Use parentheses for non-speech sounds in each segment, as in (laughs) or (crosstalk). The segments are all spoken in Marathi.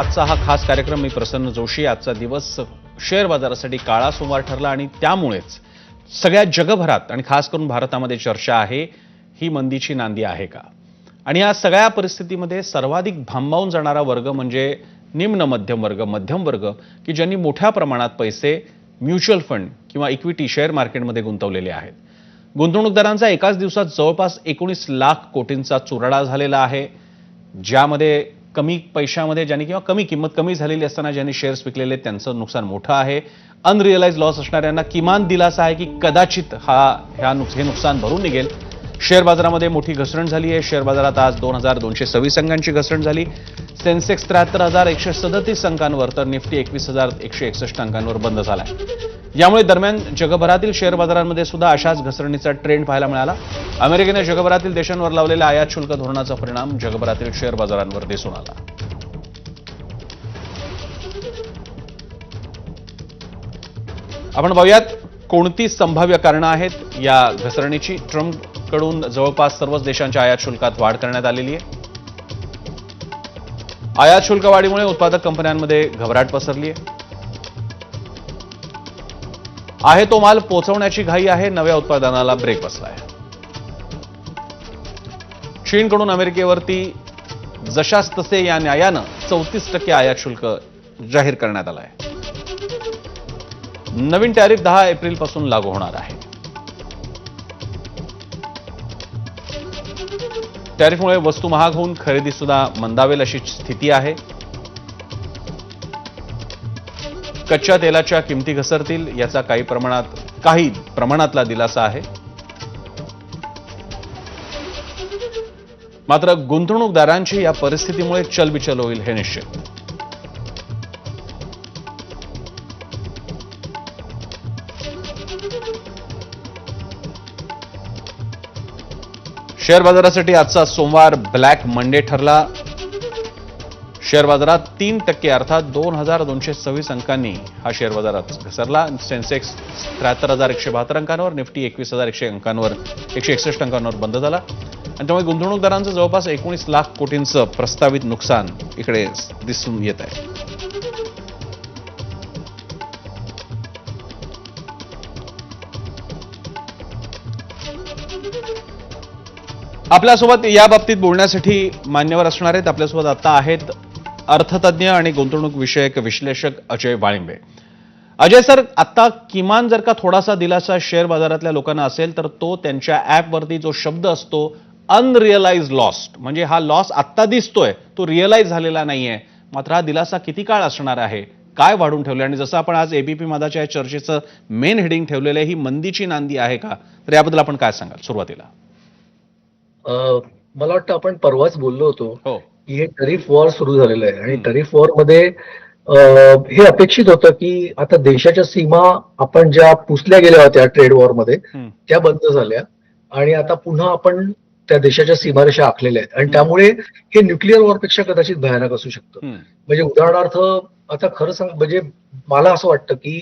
आजचा हा खास कार्यक्रम मी प्रसन्न जोशी. आजचा दिवस शेअर बाजारासाठी काळा सोमवार ठरला आणि त्यामुळेच सगळ्या जगभरात आणि खास करून भारतामध्ये चर्चा आहे ही मंदीची नांदी आहे का? आणि या सगळ्या परिस्थितीमध्ये सर्वाधिक भांबावून जाणारा वर्ग म्हणजे निम्न मध्यम वर्ग मध्यम वर्ग की ज्यांनी मोठ्या प्रमाणात पैसे म्युच्युअल फंड किंवा इक्विटी शेअर मार्केटमध्ये गुंतवलेले आहेत. गुंतवणूकदारांचा एकाच दिवसात जवळपास एकोणीस लाख कोटींचा चुराडा झालेला आहे ज्यामध्ये कमी पैशामध्ये ज्यांनी किंवा कमी किंमत कमी झालेली असताना ज्यांनी शेअर्स विकलेले आहेत, त्यांचं नुकसान मोठं आहे. अनरिअलाइज लॉस असणाऱ्यांना किमान दिलासा आहे की कदाचित हा ह्या नुक हे नुकसान भरून निघेल. शेअर बाजारामध्ये मोठी घसरण झाली आहे. शेअर बाजारात आज दोन हजार दोनशे सव्वीस अंकांची घसरण झाली. सेन्सेक्स त्र्याहत्तर हजार एकशे सदतीस अंकांवर तर निफ्टी एकवीस हजार एकशे एकसष्ट अंकांवर बंद झाला आहे यामुळे दरम्यान जगभरातील शेअर बाजारांमध्ये सुद्धा अशाच घसरणीचा ट्रेंड पाहायला मिळाला. अमेरिकेने जगभरातील देशांवर लावलेल्या आयात शुल्क धोरणाचा परिणाम जगभरातील शेअर बाजारांवर दिसून आला. आपण पाहूयात कोणती संभाव्य कारणं आहेत या घसरणीची. ट्रम्पकडून जवळपास सर्वच देशांच्या आयात शुल्कात वाढ करण्यात आलेली आहे. आयात शुल्क वाढीमुळे उत्पादक कंपन्यांमध्ये घबराट पसरली आहे. आहे तो माल पोहोचवण्याची घाई आहे. नव्या उत्पादनाला ब्रेक बसलाय. चीनकडून अमेरिकेवरती जशास तसे या न्यायानं चौतीस टक्के आयात शुल्क जाहीर करण्यात आलं आहे नवीन टॅरिफ दहा एप्रिलपासून लागू होणार आहे. टॅरिफमुळे वस्तू महाग होऊन खरेदी सुद्धा मंदावेल अशी स्थिती आहे. कच्च्या तेलाच्या किमती घसरतील याचा काही प्रमाणात काही प्रमाणातला दिलासा आहे. मात्र गुंतवणूकदारांची या परिस्थितीमुळे चलबिचल होईल हे निश्चित. शेअर बाजारासाठी आजचा सोमवार ब्लॅक मंडे ठरला. शेअर बाजारात तीन टक्के अर्थात दोन हजार दोनशे सव्वीस अंकांनी हा शेअर बाजारात घसरला. सेन्सेक्स त्र्याहत्तर हजार एकशे बहात्तर अंकांवर निफ्टी एकवीस हजार एकशे अंकांवर एकशे एकसष्ट अंकांवर बंद झाला. आणि त्यामुळे गुंतवणूकदारांचं जवळपास एकोणीस लाख कोटींचं प्रस्तावित नुकसान इकडे दिसून येत आहे. आपल्यासोबत या बाबतीत बोलण्यासाठी मान्यवर असणार आहेत. आपल्यासोबत आता आहेत अर्थतज्ञ आणि गुंतवणूक विषयक विश्लेषक अजय वाळिंबे. अजय सर आता किमान जर का थोडासा दिलासा शेअर बाजारातल्या लोकांना असेल तर तो त्यांच्या ॲपवरती जो शब्द असतो अनरिअलाइज लॉस्ट म्हणजे हा लॉस आत्ता दिसतोय तो रिअलाइज झालेला नाहीये. मात्र हा दिलासा किती काळ असणार आहे काय वाढून ठेवलं आणि जसं आपण आज एबीपी मधाच्या या चर्चेचं मेन हेडिंग ठेवलेलं आहे ही मंदीची नांदी आहे का? तर याबद्दल आपण काय सांगाल? सुरुवातीला. अ, मला वाटतं आपण परवाच बोललो होतो. हो. की हे टरीफ वॉर सुरू झालेलं आहे आणि. टरीफ वॉरमध्ये हे अपेक्षित होतं की आता देशाच्या सीमा आपण ज्या पुसल्या गेल्या होत्या ट्रेड वॉरमध्ये. त्या बंद झाल्या आणि आता पुन्हा आपण त्या देशाच्या सीमारेषा आखलेल्या आहेत आणि. त्यामुळे हे न्यूक्लिअर वॉरपेक्षा कदाचित भयानक असू शकतं. म्हणजे उदाहरणार्थ आता खरं सांग म्हणजे मला असं वाटतं की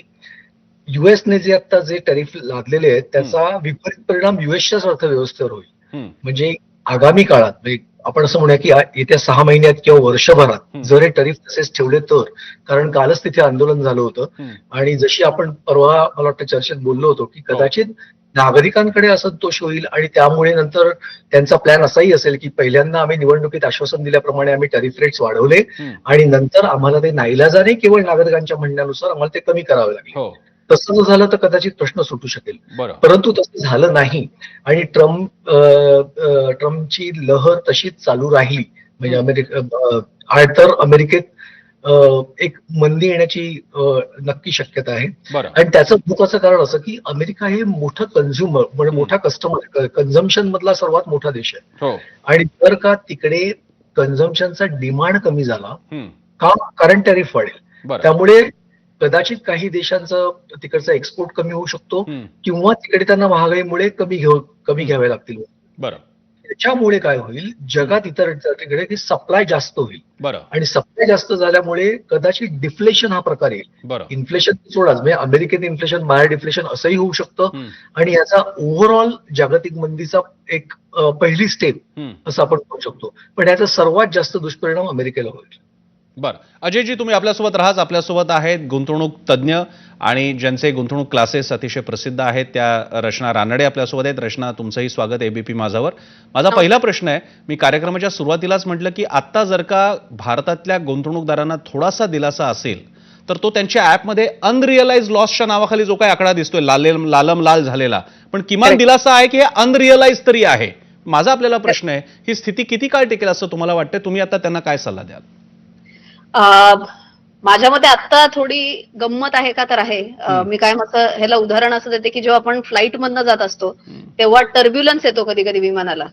युएसने जे आता जे टरीफ लादलेले आहेत त्याचा विपरीत परिणाम युएसच्याच अर्थव्यवस्थेवर होईल. म्हणजे आगामी काळात म्हणजे आपण असं म्हणूया की येत्या सहा महिन्यात किंवा वर्षभरात. जर हे टरीफ तसेच ठेवले तर कारण कालच तिथे आंदोलन झालं होतं. आणि जशी आपण परवा मला वाटतं चर्चेत बोललो होतो की हो. कदाचित नागरिकांकडे असंतोष होईल आणि त्यामुळे नंतर त्यांचा प्लॅन असाही असेल की पहिल्यांदा आम्ही निवडणुकीत आश्वासन दिल्याप्रमाणे आम्ही टरीफ रेट्स वाढवले. आणि नंतर आम्हाला ते नाईलाजाने केवळ नागरिकांच्या म्हणण्यानुसार आम्हाला ते कमी करावे लागले हो तसं जर झालं तर कदाचित प्रश्न सुटू शकेल. परंतु तसं झालं नाही आणि ट्रम्प ट्रम्पची लहर तशीच चालू राहिली. म्हणजे अमेरिका तर अमेरिकेत एक मंदी येण्याची नक्की शक्यता आहे. आणि त्याचं महत्वाचं कारण असं की अमेरिका हे मोठं कन्झ्युमर म्हणजे मोठा कस्टमर कन्झम्पशन मधला सर्वात मोठा देश आहे. हो. आणि जर का तिकडे कन्झम्पशनचा डिमांड कमी झाला. का कारण टॅरिफ वाढेल. त्यामुळे कदाचित काही देशांचं तिकडचा एक्सपोर्ट कमी होऊ शकतो. किंवा तिकडे त्यांना महागाईमुळे कमी घेऊ कमी घ्यावे लागतील. बरं. त्याच्यामुळे काय होईल? जगात इतर तिकडे की सप्लाय जास्त होईल. बरं. आणि सप्लाय जास्त झाल्यामुळे कदाचित डिफ्लेशन हा प्रकार येईल. इन्फ्लेशन सोडाच. म्हणजे अमेरिकेत इन्फ्लेशन बाहेर डिफ्लेशन असंही होऊ शकतं. आणि याचा ओव्हरऑल जागतिक मंदीचा एक पहिली स्टेप. असं आपण म्हणू शकतो. पण याचा सर्वात जास्त दुष्परिणाम अमेरिकेला होईल. बरं. अजयजी तुम्ही आपल्यासोबत राहाच आपल्यासोबत आहेत गुंतवणूक तज्ज्ञ आणि ज्यांचे गुंतवणूक क्लासेस अतिशय प्रसिद्ध आहेत. त्या रचना रानडे आपल्यासोबत आहेत. रचना तुमचंही स्वागत एबीपी माझावर माझा पहिला प्रश्न आहे मी कार्यक्रमाच्या सुरुवातीलाच म्हटलं की आत्ता जर का भारतातल्या गुंतवणूकदारांना थोडासा दिलासा असेल तर तो त्यांच्या ॲपमध्ये अनरिअलाइज लॉसच्या नावाखाली जो काही आकडा दिसतोय लालेम लालम लाल झालेला. पण किमान. दिलासा आहे की हे अनरिअलाइज तरी आहे? माझा आपल्याला प्रश्न आहे ही स्थिती किती काळ टिकेल असं तुम्हाला वाटतं तुम्ही आता त्यांना काय सल्ला द्याल? माझ्या मते आता थोडी गंमत आहे का तर आहे. मी काय असं ह्याला उदाहरण असं देते की जेव्हा आपण फ्लाईट मधनं जात असतो. तेव्हा टर्ब्युलन्स येतो कधी कधी विमानाला.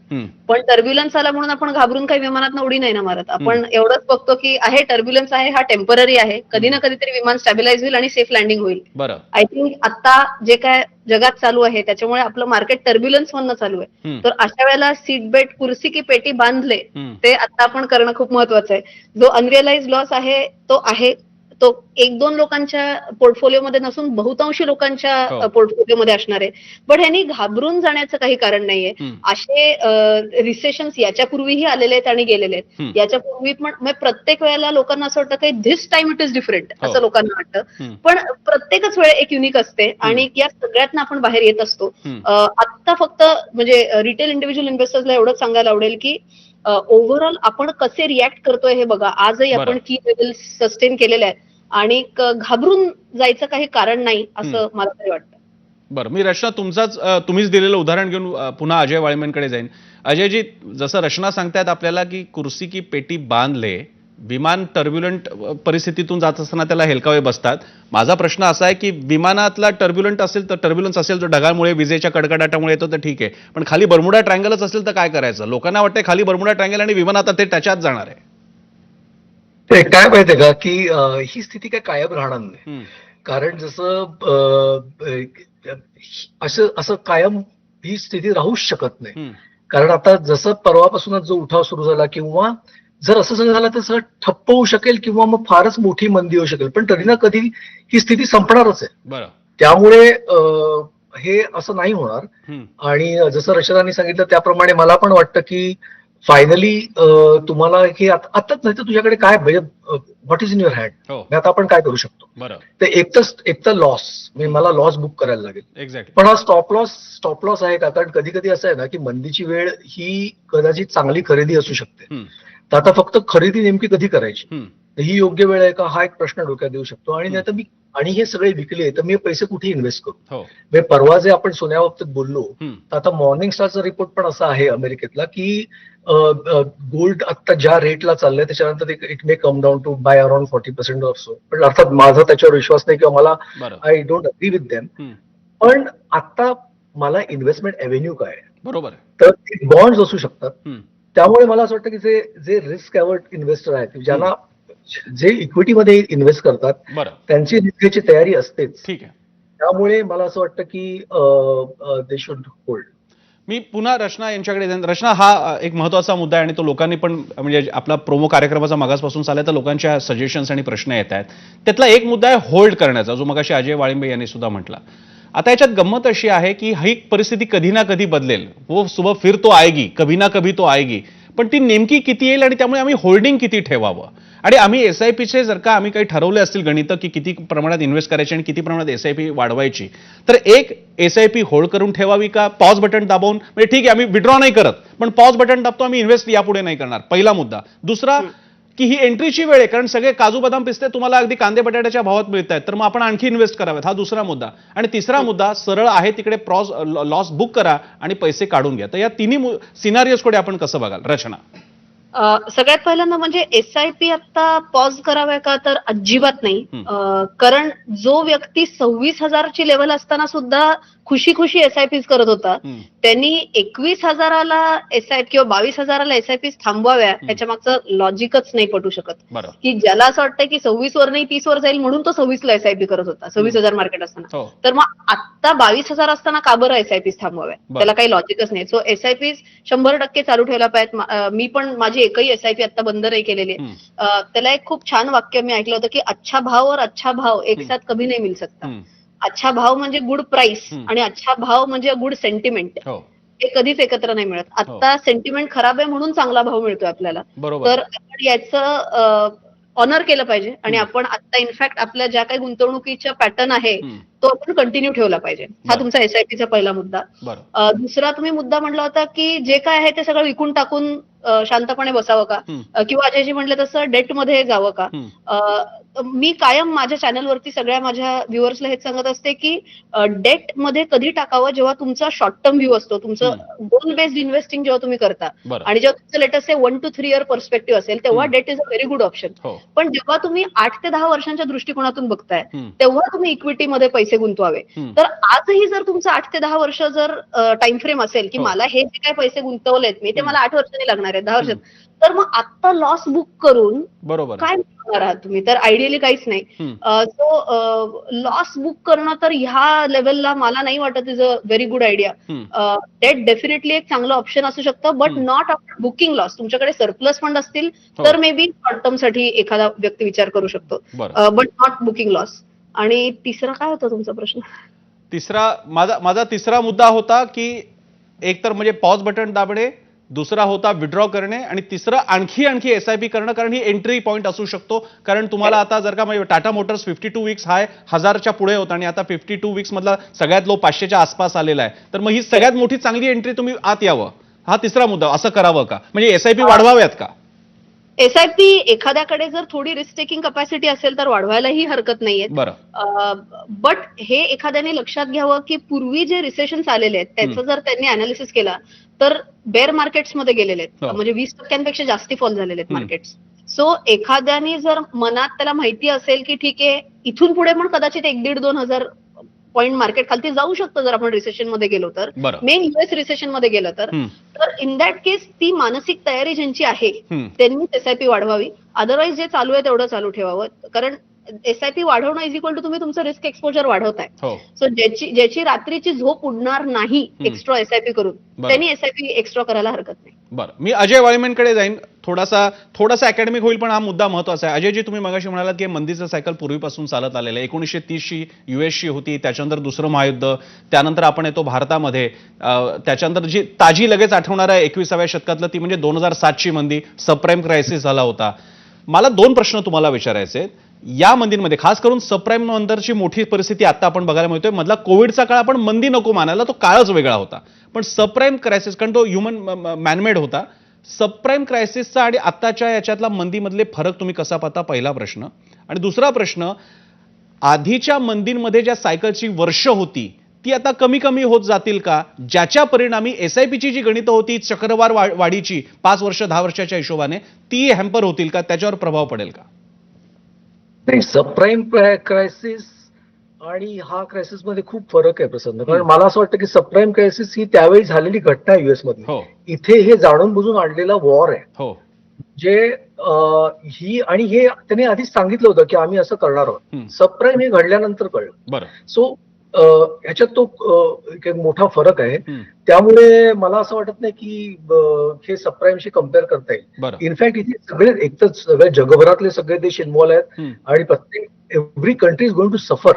पण टर्ब्युलन्स आला म्हणून आपण घाबरून काही विमानात उडी नाही ना मारत. आपण एवढंच बघतो की आहे टर्ब्युलन्स आहे हा टेंपररी आहे. कधी ना कधीतरी विमान स्टॅबिलाइज होईल आणि सेफ लँडिंग होईल. आय थिंक आता जे काय जगात चालू आहे त्याच्यामुळे आपलं मार्केट टर्ब्युलन्स मधनं चालू आहे. तर अशा वेळेला सीट बेल्ट कुर्सी की पेटी बांधले. ते आता आपण करणं खूप महत्वाचं आहे जो अनरिअलाइज लॉस आहे तो आहे तो एक दोन लोकांच्या पोर्टफोलिओमध्ये नसून बहुतांशी हो. लोकांच्या पोर्टफोलिओमध्ये असणार आहे पण ह्यांनी घाबरून जाण्याचं काही कारण नाहीये. असे रिसेशन्स याच्यापूर्वीही आलेले आहेत आणि गेलेले. आहेत याच्यापूर्वी पण म्हणजे प्रत्येक वेळेला लोकांना असं वाटतं की this time it is different हो. असं लोकांना वाटतं. पण प्रत्येकच वेळ एक युनिक असते आणि या सगळ्यातनं आपण बाहेर येत असतो आत्ता फक्त म्हणजे रिटेल इंडिव्हिज्युअल इन्व्हेस्टर्सला एवढंच सांगायला आवडेल की ओव्हरऑल आपण कसे रिॲक्ट करतोय हे बघा आजही. आपण की लेवल सस्टेन केलेले आहेत आणि घाबरून जायचं काही कारण नाही असं मला तरी वाटतं. बरं मी रचना तुमचाच तुम्हीच दिलेलं उदाहरण घेऊन पुन्हा अजय वाळमेंकडे जाईन. अजयजी जसं रचना सांगतायत आपल्याला की कुर्सी की पेटी बांधले विमान टर्ब्युलंट परिस्थितीतून जात असताना त्याला हेलकावे बसतात. माझा प्रश्न असा आहे की विमानातला टर्ब्युलंट असेल तर टर्ब्युलन्स असेल तर ढगामुळे विजेच्या कडकडाटामुळे येतो तर ठीक आहे. पण खाली बर्मुडा ट्रँगलच असेल तर काय करायचं? लोकांना वाटतंय खाली बर्मुडा ट्रँगल आणि विमान आता ते त्याच्यात जाणार आहे. ते काय माहितीये का? की ही स्थिती काय कायम राहणार नाही. कारण जसं असं असं कायम ही स्थिती राहूच शकत नाही. कारण आता जसं परवापासूनच जो उठाव सुरू झाला किंवा जर असं सगळं झालं तर सगळं ठप्प होऊ शकेल किंवा मग फारच मोठी मंदी होऊ शकेल. पण तरी ना कधी ही स्थिती संपणारच आहे. त्यामुळे हे असं नाही होणार. आणि जसं रचनाने सांगितलं त्याप्रमाणे मला पण वाटतं की फायनली तुम्हाला हे आत- आताच नाही तर तुझ्याकडे काय म्हणजे what is in your hand आता आपण काय करू शकतो? ते एक तर एक तर लॉस म्हणजे मला लॉस बुक करायला लागेल. पण हा स्टॉप लॉस स्टॉप लॉस आहे का? कारण कधी कधी असं आहे ना की मंदीची वेळ ही कदाचित चांगली खरेदी असू शकते. तर आता फक्त खरेदी नेमकी कधी करायची? ही योग्य वेळ आहे का? हा एक प्रश्न डोक्यात येऊ शकतो. आणि नाही तर मी आणि हे सगळे विकले तर मी पैसे कुठे इन्व्हेस्ट करू? हो. म्हणजे परवा जे आपण सोन्याबाबतीत बोललो हम्म, तर आता मॉर्निंग स्टारचा रिपोर्ट पण असा आहे अमेरिकेतला की गोल्ड आता ज्या रेटला चाललंय त्याच्यानंतर it may come down to by around forty percent off so पण अर्थात माझा त्याच्यावर विश्वास नाही किंवा मला I don't agree with them पण आता मला इन्व्हेस्टमेंट अव्हेन्यू काय बरोबर तर बॉन्ड्स असू शकतात. त्यामुळे मला असं वाटतं की जे जे रिस्क अवर्ट इन्व्हेस्टर आहेत ज्यांना जे इक्विटीमध्ये इन्व्हेस्ट करतात बरं. त्यांची रिस्कची तयारी असतेच. ठीक आहे. त्यामुळे मला असं वाटतं की दे शुड होल्ड मी पुन्हा रचना यांच्याकडे रचना हा एक महत्त्वाचा मुद्दा आहे आणि तो लोकांनी पण म्हणजे आपला प्रोमो कार्यक्रमाचा मागासपासून चाललाय तर लोकांच्या सजेशन्स आणि प्रश्न येत आहेत. त्यातला एक मुद्दा आहे होल्ड करण्याचा जो मगाशी अजय वाळिंबे यांनी सुद्धा म्हटला. आता याच्यात गंमत अशी आहे की ही परिस्थिती कधी ना कधी बदलेल. वो सुबह फिर तो आएगी कभी ना कभी तो आएगी. पण ती नेमकी किती येईल आणि त्यामुळे आम्ही होल्डिंग किती ठेवावं? आणि आम्ही एस आय पीचे जर का आम्ही काही ठरवले असतील गणितं की किती प्रमाणात इन्व्हेस्ट करायची आणि किती प्रमाणात एस आय पी वाढवायची तर एक एस आय पी होल्ड करून ठेवावी का? पॉज बटन दाबवून म्हणजे ठीक आहे आम्ही विड्रॉ नाही करत पण पॉज बटन दाबतो आम्ही इन्व्हेस्ट यापुढे नाही करणार. पहिला मुद्दा. दुसरा की ही एंट्रीची वेळ आहे कारण सगळे काजू बदाम पिस्ते तुम्हाला अगदी कांदे बटाट्याच्या भावात मिळत आहेत तर मग आपण आणखी इन्व्हेस्ट करावेत. हा दुसरा मुद्दा. आणि तिसरा मुद्दा सरळ आहे तिकडे प्रॉस लॉस बुक करा आणि पैसे काढून घ्या. तर या तिन्ही सिनारियोसकडे आपण कसं बघाल? रचना. सगळ्यात पहिल्यांदा म्हणजे एस आय पी आता पॉज कराव्या का तर अजिबात नाही. कारण जो व्यक्ती सव्वीस हजारची लेवल असताना सुद्धा खुशी खुशी एस आय पीज करत होता. त्यांनी एकवीस हजाराला एस आय किंवा बावीस हजाराला एस आय पी थांबवाव्या त्याच्या मागचं लॉजिकच नाही पटू शकत. की ज्याला असं वाटतं की सव्वीस वर नाही तीस वर जाईल म्हणून तो सव्वीसला एस आय पी करत होता. सव्वीस हजार मार्केट असताना. हो. तर मग आता बावीस हजार असताना का बरं एस आय पीज थांबवाव्या. त्याला काही लॉजिकच नाही. सो एस आय पीज शंभर टक्के चालू ठेवला पाहिजेत. मा- पण माझी एकही एस आय पी आता बंद नाही केलेली. आहे. त्याला एक खूप छान वाक्य मी ऐकलं होतं की अच्छा भाव और अच्छा भाव एक. साथ कभी नाही मिल सकता. अच्छा भाव म्हणजे गुड प्राइस. आणि अच्छा भाव म्हणजे गुड सेंटिमेंट. हो. हे कधीच एकत्र नाही मिळत. आता सेंटिमेंट खराब आहे म्हणून चांगला भाव मिळतोय आपल्याला. तर आपण याचं ऑनर केलं पाहिजे आणि. आपण आता इनफॅक्ट आपल्या ज्या काही गुंतवणुकीच्या पॅटर्न आहे तो आपण कंटिन्यू ठेवला पाहिजे. हा. तुमचा एसआयपीचा पहिला मुद्दा. दुसरा तुम्ही मुद्दा म्हटला होता की जे काय आहे ते सगळं विकून टाकून शांतपणे बसावं का? किंवा अजयजी म्हटलं तसं डेटमध्ये जावं का? मी कायम माझ्या चॅनलवरती सगळ्या माझ्या व्ह्युअर्सला हेच सांगत असते की डेटमध्ये कधी टाकावं जेव्हा तुमचा शॉर्ट टर्म व्ह्यू असतो. तुमचं गोल बेस्ड इन्व्हेस्टिंग जेव्हा तुम्ही करता आणि जेव्हा तुमचं latest one two three year perspective असेल तेव्हा. Debt is a very good option. हो. पण जेव्हा तुम्ही आठ ते दहा वर्षांच्या दृष्टिकोनातून बघताय तेव्हा तुम्ही इक्विटीमध्ये पैसे गुंतवावे. हम्म, तर आजही जर तुमचं आठ ते दहा वर्ष जर टाइम फ्रेम असेल की हो. मला हे जे काय पैसे गुंतवलेत मी ते. मला आठ वर्षांनी लागणार आहेत दहा वर्षात तर मग आता लॉस बुक करून बरोबर. काय करणार आहात तुम्ही? तर आयडियली काहीच नाही. सो लॉस बुक करणं तर ह्या लेवलला मला नाही वाटत is a very good idea debt definitely एक चांगलं ऑप्शन असू शकतं बट. नॉट बुकिंग लॉस तुमच्याकडे सरप्लस फंड असतील हो. तर मे बी शॉर्ट टर्मसाठी एखादा व्यक्ती विचार करू शकतो. बट नॉट बुकिंग लॉस आणि तिसरा काय होता तुमचा प्रश्न? तिसरा माझा माझा तिसरा मुद्दा होता की एक तर म्हणजे पॉज बटन दाबणे दुसरा होता विड्रॉ करणे आणि तिसरं आणखी आणखी एस आय पी करणं कारण ही एंट्री पॉईंट असू शकतो. कारण तुम्हाला आता जर का म्हणजे Tata Motors fifty two weeks high हजारच्या पुढे होता आणि आता फिफ्टी टू वीक्स मधला सगळ्यात लो पाचशेच्या आसपास आलेला आहे. तर मग ही सगळ्यात मोठी चांगली एंट्री तुम्ही आत यावं. हा तिसरा मुद्दा असं करावं का? म्हणजे एस आय पी वाढवाव्यात का? एसआयपी एखाद्याकडे जर थोडी रिस्क टेकिंग कपॅसिटी असेल तर वाढवायलाही हरकत नाहीये. बरं. बट हे एखाद्याने लक्षात घ्यावं की पूर्वी जे रिसेशन्स आलेले आहेत त्याचं जर त्यांनी अनालिसिस केला तर बेअर मार्केट्समध्ये गेलेले आहेत. हो. म्हणजे वीस टक्क्यांपेक्षा जास्ती फॉल झालेले आहेत. मार्केट्स सो एखाद्याने जर मनात त्याला माहिती असेल की ठीक आहे इथून पुढे पण कदाचित एक दीड दोन हजार पॉईंट मार्केट खालती जाऊ शकतं जर आपण रिसेशनमध्ये गेलो तर. मेन युएस रिसेशनमध्ये गेलं तर. इन दॅट केस ती मानसिक तयारी ज्यांची आहे त्यांनीच एसआयपी वाढवावी. अदरवाईज जे चालू आहे तेवढं चालू ठेवावं. कारण एसआयपी वाढवणं इज इक्वल टू तुम्ही तुमचं रिस्क एक्सपोजर वाढवताय. हो. सो ज्याची ज्याची रात्रीची झोप उडणार नाही. एक्स्ट्रा एसआयपी करून. त्यांनी एसआयपी एक्स्ट्रा करायला हरकत नाही. बरं. मी अजय वाळीमेंकडे जाईन. थोडासा थोडासा अकॅडमिक होईल पण हा मुद्दा महत्त्वाचा आहे. अजयजी तुम्ही मगाशी म्हणालात की मंदीचं सायकल पूर्वीपासून चालत आलेलं आहे. एकोणीसशे तीसची युएसची होती त्याच्यानंतर दुसरं महायुद्ध. त्यानंतर आपण येतो भारतामध्ये. त्याच्यानंतर जी ताजी लगेच आठवणार आहे एकविसाव्या शतकातलं ती म्हणजे दोन हजार सातची मंदी. सबप्राईम क्रायसिस झाला होता. मला दोन प्रश्न तुम्हाला विचारायचे आहेत. या मंदींमध्ये खास करून सबप्राईम नंतरची मोठी परिस्थिती आता आपण बघायला मिळतोय. मधला कोविडचा काळ आपण मंदी नको मानायला तो काळच वेगळा होता. पण सबप्राईम क्रायसिस कारण तो ह्युमन मॅनमेड होता. सबप्राईम क्रायसिसचा आणि आत्ताच्या याच्यातला मंदीमधले फरक तुम्ही कसा पाहता? पहिला प्रश्न. आणि दुसरा प्रश्न आधीच्या मंदींमध्ये ज्या सायकलची वर्ष होती ती आता कमी कमी होत जातील का? ज्याच्या परिणामी एस आय पीची जी गणितं होती चक्रवार वाढीची पाच वर्ष दहा वर्षाच्या हिशोबाने ती हॅम्पर होतील का? त्याच्यावर प्रभाव पडेल का? नाही सबप्राईम क्रायसिस आणि हा क्रायसिसमध्ये खूप फरक आहे प्रसन्न. कारण मला असं वाटतं की सबप्राईम क्रायसिस ही त्यावेळी झालेली घटना आहे युएसमध्ये. हो. इथे हे जाणून बुजून आणलेला वॉर आहे. हो. जे ही आणि हे त्यांनी आधीच सांगितलं होतं की आम्ही असं करणार आहोत. हम्म, सबप्राईम हे घडल्यानंतर कळलं. बरं. सो ह्याच्यात तो एक मोठा फरक आहे. त्यामुळे मला असं वाटत नाही की हे सबप्राईमशी कंपेअर करता येईल. इनफॅक्ट इथे सगळे एक तर सगळे जगभरातले सगळे देश इन्व्हॉल्व आहेत आणि प्रत्येक every country is going to suffer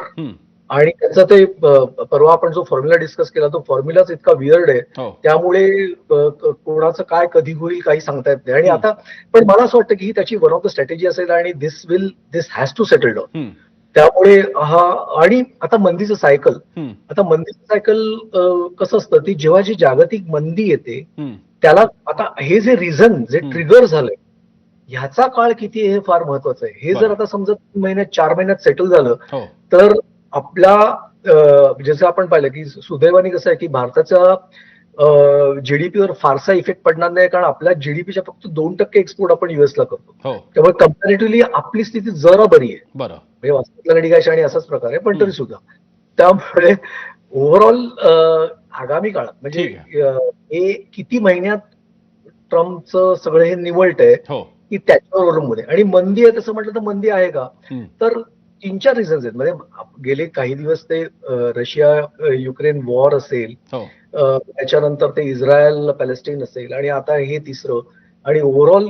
आणि त्याचा ते परवा आपण जो फॉर्म्युला डिस्कस केला तो फॉर्म्युलाच इतका विअर्ड आहे. हो. त्यामुळे कोणाचं काय कधी होईल काही सांगता येत नाही. आणि. आता पण मला असं वाटतं की ही त्याची वन ऑफ द स्ट्रॅटेजी असेल आणि this will this has to settle down त्यामुळे हा आणि आता मंदीचं सायकल आता मंदीचं सायकल कसं असतं ती जेव्हा जी जागतिक मंदी येते त्याला आता हे जे रिझन जे. ट्रिगर झालंय ह्याचा काळ किती हे फार महत्वाचं आहे. हे जर. आता समजा तीन महिन्यात चार महिन्यात सेटल झालं हो. तर आपल्या अं, जसं आपण पाहिलं की सुदैवाने कसं आहे की भारताच्या जीडीपीवर फारसा इफेक्ट पडणार नाही कारण आपल्या जीडीपीच्या फक्त दोन टक्के एक्सपोर्ट आपण युएसला करतो. हो. त्यामुळे कम्पॅरेटिव्हली आपली स्थिती जरा बरी आहे. बरं. म्हणजे वास्तवातला काय आणि असाच प्रकार आहे पण. तरी सुद्धा. त्यामुळे ओव्हरऑल आगामी काळात म्हणजे हे किती महिन्यात ट्रम्पचं सगळं हे निवळत आहे हो. की त्याच्यावर अवलंबून आहे. आणि मंदी आहे तसं म्हटलं तर मंदी आहे का? तर तीन चार रिझन्स आहेत. म्हणजे गेले काही दिवस ते रशिया युक्रेन वॉर असेल हो. त्याच्यानंतर ते इस्रायल पॅलेस्टाईन असेल आणि आता हे तिसरं. आणि ओव्हरऑल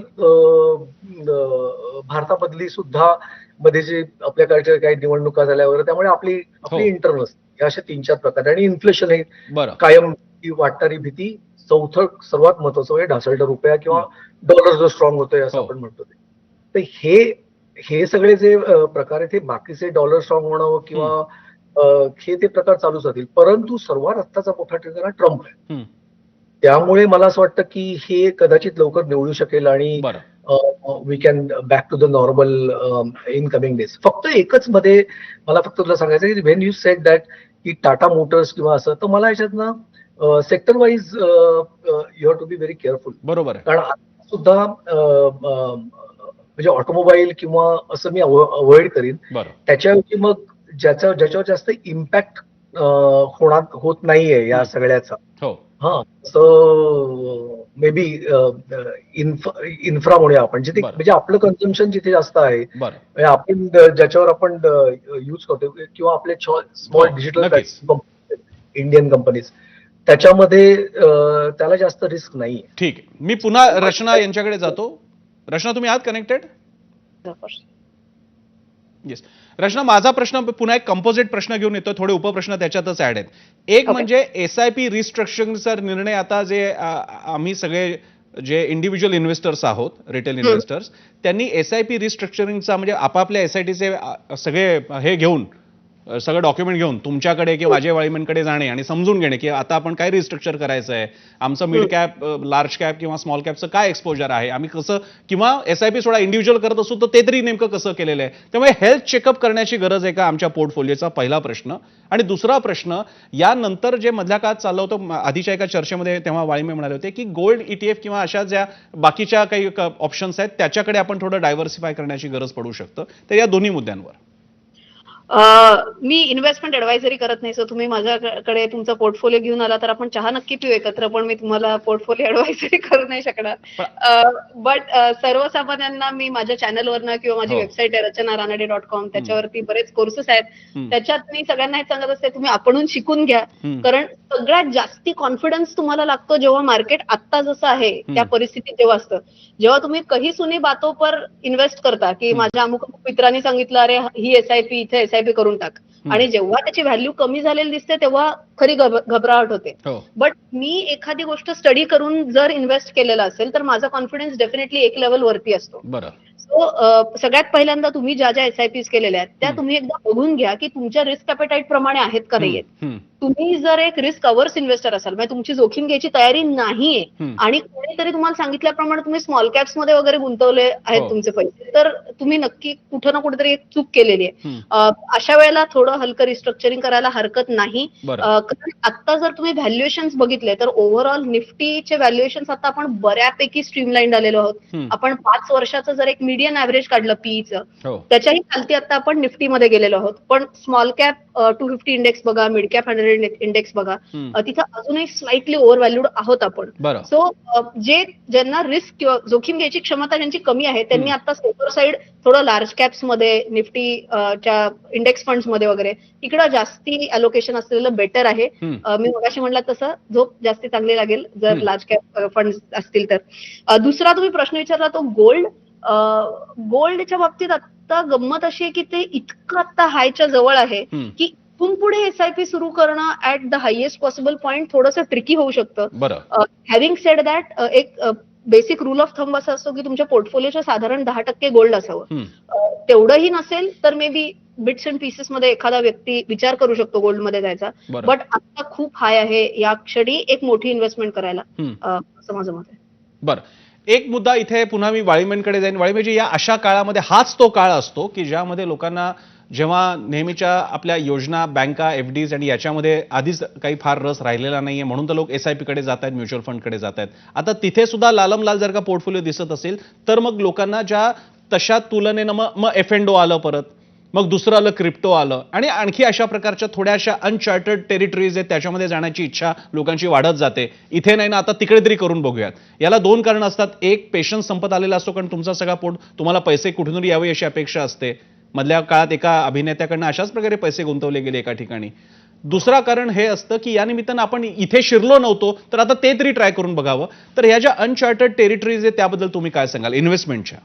भारतामधली सुद्धा मध्ये जे आपल्याकडच्या काही निवडणुका झाल्या वगैरे त्यामुळे आपली आपली हो. इंटरनल या अशा तीन चार प्रकार आणि इन्फ्लेशन हे कायम वाटणारी भीती चौथं सर्वात महत्वाचं म्हणजे ढासळता रुपया किंवा डॉलर जो स्ट्रॉंग होतोय असं हो. आपण म्हणतो ते. तर हे हे सगळे जे प्रकार आहेत हे बाकीचे डॉलर स्ट्रॉंग होणं किंवा हे ते प्रकार चालूच राहतील. परंतु सर्वात आत्ताचा मोठा ट्रिगर हा ट्रम्प आहे. त्यामुळे मला असं वाटतं की हे कदाचित लवकर निवडू शकेल आणि we can back to the normal in coming days फक्त एकच मध्ये मला फक्त तुला सांगायचं की व्हेन यू सेट दॅट की टाटा मोटर्स किंवा असं तर मला याच्यातनं sector wise you have to be very careful बरोबर कारण आता सुद्धा म्हणजे ऑटोमोबाईल किंवा असं मी अवॉइड करीन त्याच्याऐवजी मग ज्याचा ज्याच्यावर जास्त इम्पॅक्ट होणार होत नाहीये या. सगळ्याचा. हो. हा. सो मे बी इन्फ्रा म्हणूया आपण जिथे. म्हणजे आपलं कन्झम्पन जिथे जास्त आहे म्हणजे आपण ज्याच्यावर आपण युज करतो किंवा आपले स्मॉल डिजिटल. इंडियन कंपनीज त्याच्यामध्ये त्याला जास्त रिस्क नाहीये. ठीक. आहे मी पुन्हा रचना यांच्याकडे जातो. रचना तुम्ही आहात कनेक्टेड येस रचना माझा प्रश्न पुन्हा एक कंपोजिट प्रश्न घेऊन येतो थोडे उपप्रश्न त्याच्यातच ऍड आहेत. एक. म्हणजे एस आय पी रिस्ट्रक्चरिंगचा निर्णय आता जे आम्ही सगळे जे इंडिव्हिज्युअल इन्व्हेस्टर्स आहोत रिटेल इन्व्हेस्टर्स त्यांनी एस आय पी रिस्ट्रक्चरिंगचा म्हणजे आपापल्या एस आय टीचे सगळे हे घेऊन सगळं डॉक्युमेंट घेऊन तुमच्याकडे किंवा माझ्या वाळीमेंकडे जाणे आणि समजून घेणे की आता आपण काय रिस्ट्रक्चर करायचं आहे? आमचं मिड कॅप लार्ज कॅप किंवा स्मॉल कॅपचं काय एक्सपोजर आहे? आम्ही कसं किंवा एस आय पी सोडा इंडिव्हिज्युअल करत असू तर ते तरी नेमकं कसं केलेलं आहे? त्यामुळे हेल्थ चेकअप करण्याची गरज आहे का आमच्या पोर्टफोलिओचा पहिला प्रश्न. आणि दुसरा प्रश्न यानंतर जे मधल्या काळात चाललं होतं आधीच्या एका चर्चेमध्ये तेव्हा वाळीमे म्हणाले होते की गोल्ड ईटीएफ किंवा अशा ज्या बाकीच्या काही ऑप्शन्स आहेत त्याच्याकडे आपण थोडं डायव्हर्सिफाय करण्याची गरज पडू शकतं. तर या दोन्ही मुद्द्यांवर. मी इन्व्हेस्टमेंट ऍडवायझरी करत नाही सो तुम्ही माझ्याकडे तुमचा पोर्टफोलिओ घेऊन आला तर आपण चहा नक्की पिऊ एकत्र पण मी तुम्हाला पोर्टफोलिओ ऍडवायझरी (laughs) करू नाही शकणार बट सर्वसामान्यांना मी माझ्या चॅनलवरनं किंवा माझी हो. वेबसाईट आहे रचना रानडे डॉट कॉम त्याच्यावरती बरेच कोर्सेस आहेत. त्याच्यात मी सगळ्यांना हे सांगत असते तुम्ही आपणहून शिकून घ्या. कारण सगळ्यात जास्ती कॉन्फिडन्स तुम्हाला लागतो जेव्हा मार्केट आत्ता जसं आहे त्या परिस्थितीत जेव्हा असतं जेव्हा तुम्ही कही सुनी बातो पर इन्व्हेस्ट करता की. माझ्या अमुक मित्रांनी सांगितलं अरे ही एसआयपी इथे एसआयपी करून टाक. आणि जेव्हा त्याची व्हॅल्यू कमी झालेली दिसते तेव्हा खरी घब- घबराहट होते. हो. बट मी एखादी गोष्ट स्टडी करून जर इन्व्हेस्ट केलेला असेल तर माझा कॉन्फिडन्स डेफिनेटली एक लेवल वरती असतो. सो सगळ्यात पहिल्यांदा तुम्ही ज्या ज्या एसआयपीज केलेल्या आहेत त्या. तुम्ही एकदा बघून घ्या की तुमच्या रिस्क अपेटाईट प्रमाणे आहेत का नाहीयेत. तुम्ही जर एक रिस्क अवर्स इन्व्हेस्टर असाल म्हणजे तुमची जोखीम घ्यायची तयारी नाहीये. आणि कोणीतरी तुम्हाला सांगितल्याप्रमाणे तुम्ही स्मॉल कॅप्समध्ये वगैरे गुंतवले आहेत हो. तुमचे पैसे तर तुम्ही नक्की कुठं ना कुठेतरी एक चूक केलेली आहे अशा वेळेला थोडं हलकं रिस्ट्रक्चरिंग करायला हरकत नाही कारण आता जर तुम्ही व्हॅल्युएशन बघितले तर ओव्हरऑल निफ्टीचे व्हॅल्युएशन आता आपण बऱ्यापैकी स्ट्रीमलाईन आलेलो आहोत. आपण पाच वर्षाचं जर एक मीडियन ऍव्हरेज काढलं पीईचं हो. त्याच्याही खालती आता आपण निफ्टीमध्ये गेलेलो आहोत. पण small cap two fifty index बघा मिड कॅप हंड्रेड इंडेक्स बघा तिथं अजूनही स्लाइटली ओव्हर व्हॅल्यूड आहोत आपण. सो जे ज्यांना रिस्क किंवा जोखीम घ्यायची क्षमता ज्यांची कमी आहे त्यांनी आता सेफर साईड थोडं लार्ज कॅप्समध्ये निफ्टी च्या इंडेक्स फंड्समध्ये वगैरे तिकडं जास्ती अलोकेशन असलेलं बेटर आहे. मी मगाशी म्हणला तसं झोप जास्ती चांगली लागेल जर. लार्ज कॅप फंड असतील तर. दुसरा तुम्ही प्रश्न विचारला तो गोल्ड गोल्डच्या बाबतीत आता गंमत अशी आहे की ते इतकं आता हायच्या जवळ आहे. की इथून पुढे एसआयपी सुरू करणं at the highest possible point थोडंसं ट्रिकी होऊ शकतं. हॅव्हिंग सेड दॅट एक बेसिक रूल ऑफ थंब असा असतो की तुमच्या पोर्टफोलिओच्या साधारण दहा टक्के गोल्ड असावं. तेवढंही नसेल तर may be bits and pieces मध्ये एखादा व्यक्ती विचार करू शकतो गोल्डमध्ये जायचा. बट आता खूप हाय आहे या क्षणी एक मोठी इन्व्हेस्टमेंट करायला हम्म. अं, असं माझं मत आहे. बरं. एक मुद्दा इथे पुन्हा मी वाळीमेंकडे जाईन. वाळीमेजी या अशा काळामध्ये हाच तो काळ असतो की ज्यामध्ये लोकांना जेव्हा नेहमीच्या आपल्या योजना बँका एफ डीज आणि याच्यामध्ये आधीच काही फार रस राहिलेला नाहीये म्हणून तर लोक एस आय पीकडे जात आहेत म्युच्युअल फंडकडे जात आहेत. आता तिथे सुद्धा लालम लाल जर का पोर्टफोलिओ दिसत असेल तर मग लोकांना ज्या तशा तुलनेनं मग मग एफ एंडो आलं परत. मग दुसरं आलं क्रिप्टो आलं. आणि आणखी अशा प्रकारच्या थोड्याशा अनचार्टर्ड टेरिटरीज आहेत त्याच्यामध्ये जाण्याची इच्छा लोकांची वाढत जाते. इथे नाही ना आता तिकडे तरी करून बघूयात. याला दोन कारण असतात. एक पेशन्स संपत आलेला असतो कारण तुमचा सगळा पोट तुम्हाला पैसे कुठून तरी यावे अशी अपेक्षा असते. मधल्या काळात एका अभिनेत्याकडनं अशाच प्रकारे पैसे गुंतवले गेले एका ठिकाणी. दुसरा कारण हे असतं की या निमित्तानं आपण इथे शिरलो नव्हतो तर आता ते तरी ट्राय करून बघावं. तर ह्या ज्या अनचार्टर्ड टेरिटरीज आहेत त्याबद्दल तुम्ही काय सांगाल? इन्व्हेस्टमेंटच्या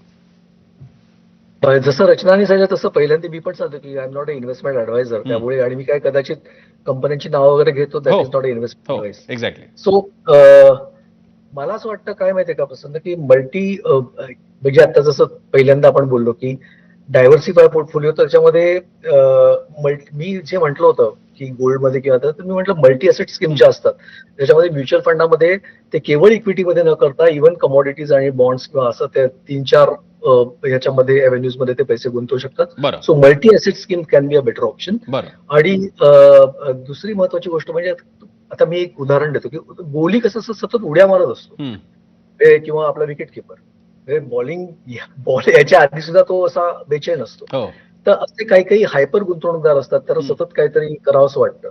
जसं रचनाने सांगितलं तसं पहिल्यांदा मी पण सांगतो की I am not a investment advisor त्यामुळे आणि मी काय कदाचित कंपन्यांची नावं वगैरे घेतो that. Is not a investment exactly so मला असं वाटतं काय माहितीये का प्रसन्न की मल्टी म्हणजे आता जसं पहिल्यांदा आपण बोललो की डायव्हर्सिफाय पोर्टफोलिओ त्याच्यामध्ये मी जे म्हटलं होतं की गोल्डमध्ये किंवा तर मी म्हटलं मल्टी असेट स्कीम ज्या असतात त्याच्यामध्ये म्युच्युअल फंडामध्ये ते केवळ इक्विटीमध्ये न करता इव्हन कमॉडिटीज आणि बॉन्ड्स किंवा असं ते तीन चार ह्याच्यामध्ये avenues मध्ये ते पैसे गुंतवू शकतात. So multi asset scheme can be a better option आणि दुसरी महत्वाची गोष्ट म्हणजे आता मी एक उदाहरण देतो की गोली कसं सतत उड्या मारत असतो. किंवा आपला विकेट किपर बॉलिंग बॉल याच्या आधी सुद्धा तो असा बेचैन असतो हो तर असे काही काही हायपर गुंतवणूकदार असतात तर. सतत काहीतरी करावंसं वाटतं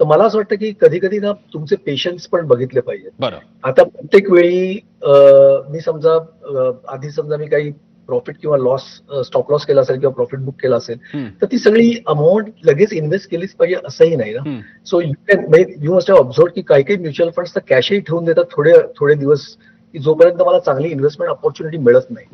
तर मला असं वाटतं की कधी कधी ना तुमचे पेशन्स पण बघितले पाहिजेत आता प्रत्येक वेळी मी समजा आधी समजा मी काही प्रॉफिट किंवा लॉस स्टॉप लॉस केला असेल किंवा प्रॉफिट बुक केला असेल. तर ती सगळी अमाऊंट लगेच इन्व्हेस्ट केलीच पाहिजे असंही नाही ना. So you can you must have observe की काही काही म्युच्युअल फंड्स तर कॅशही ठेवून देतात थोडे थोडे दिवस की जोपर्यंत मला चांगली इन्व्हेस्टमेंट ऑपॉर्च्युनिटी मिळत नाही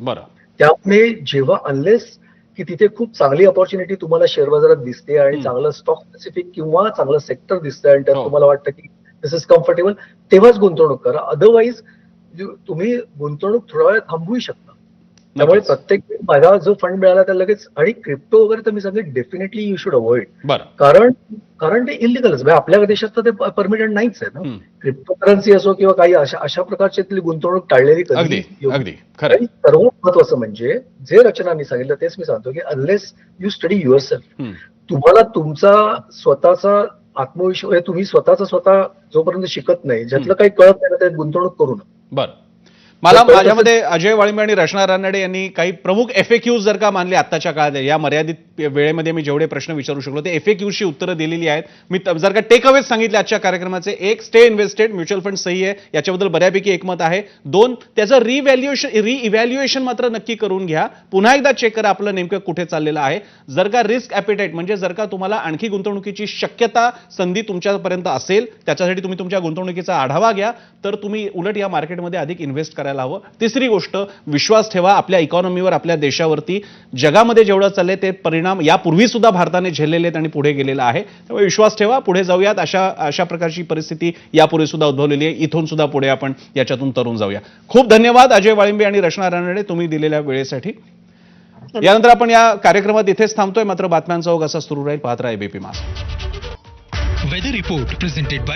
त्यामुळे जेव्हा अनलेस की तिथे खूप चांगली ऑपॉर्च्युनिटी तुम्हाला शेअर बाजारात दिसते आणि. चांगलं स्टॉक स्पेसिफिक किंवा चांगलं सेक्टर दिसतंय आणि त्यात हो. तुम्हाला वाटतं की दिस इज कम्फर्टेबल तेव्हाच गुंतवणूक करा अदरवाईज तुम्ही गुंतवणूक थोडा वेळ थांबवू शकता त्यामुळे. प्रत्येक माझा जो फंड मिळाला तर लगेच आणि क्रिप्टो वगैरे तर मी सांगेन डेफिनेटली यू शुड अवॉइड बरं. कारण कारण ते इलिगलच म्हणजे आपल्या देशात तर ते परमिनंट नाहीच आहे ना. क्रिप्टो करन्सी असो किंवा काही अशा अशा प्रकारची गुंतवणूक टाळलेली आणि सर्वात महत्वाचं म्हणजे जे रचना मी सांगितलं तेच मी सांगतो की unless you study yourself. तुम्हाला तुमचा स्वतःचा आत्मविश्वास म्हणजे तुम्ही स्वतःचा स्वतः जोपर्यंत शिकत नाही ज्यातलं काही कळत नाही त्यात गुंतवणूक करू नका. बरं. मला माझ्यामध्ये अजय वाळिंबे आणि रचना रानडे यांनी काही प्रमुख एफएक्यूज जर का मानले आत्ताच्या काळात या मर्यादित वेळेमध्ये मी जेवढे प्रश्न विचारू शकलो ते एफएक्यूजची उत्तरं दिलेली आहेत. मी जर का टेक अवेज सांगितले आजच्या कार्यक्रमाचे एक स्टे इन्व्हेस्टेड म्युच्युअल फंड सही आहे याच्याबद्दल बऱ्यापैकी एकमत आहे. दोन त्याचं रिव्हॅल्युएशन री इव्हॅल्युएशन मात्र नक्की करून घ्या. पुन्हा एकदा चेक करा आपलं नेमकं कुठे चाललेलं आहे. जर का रिस्क ॲपिटाईट म्हणजे जर का तुम्हाला आणखी गुंतवणुकीची शक्यता संधी तुमच्यापर्यंत असेल त्याच्यासाठी तुम्ही तुमच्या गुंतवणुकीचा आढावा घ्या. तर तुम्ही उलट या मार्केटमध्ये अधिक इन्व्हेस्ट करायला हवं. तिसरी गोष्ट विश्वास ठेवा आपल्या इकॉनॉमीवर आपल्या देशावरती. जगामध्ये जेवढं चाललंय ते परिणाम यापूर्वी सुद्धा भारताने झेललेले आहेत आणि पुढे गेलेला आहे. त्यामुळे विश्वास ठेवा पुढे जाऊयात. अशा अशा प्रकारची परिस्थिती यापूर्वी सुद्धा उद्भवलेली आहे. इथून सुद्धा पुढे आपण याच्यातून तरुण जाऊया. खूप धन्यवाद अजय वाळिंबे आणि रचना रानडे तुम्ही दिलेल्या वेळेसाठी. यानंतर आपण या कार्यक्रमात इथेच थांबतोय. मात्र बातम्यांचा ओघ असा सुरू राहील. पाहत राहा एबीपी मास वेदर रिपोर्ट प्रेझेंटेड बाय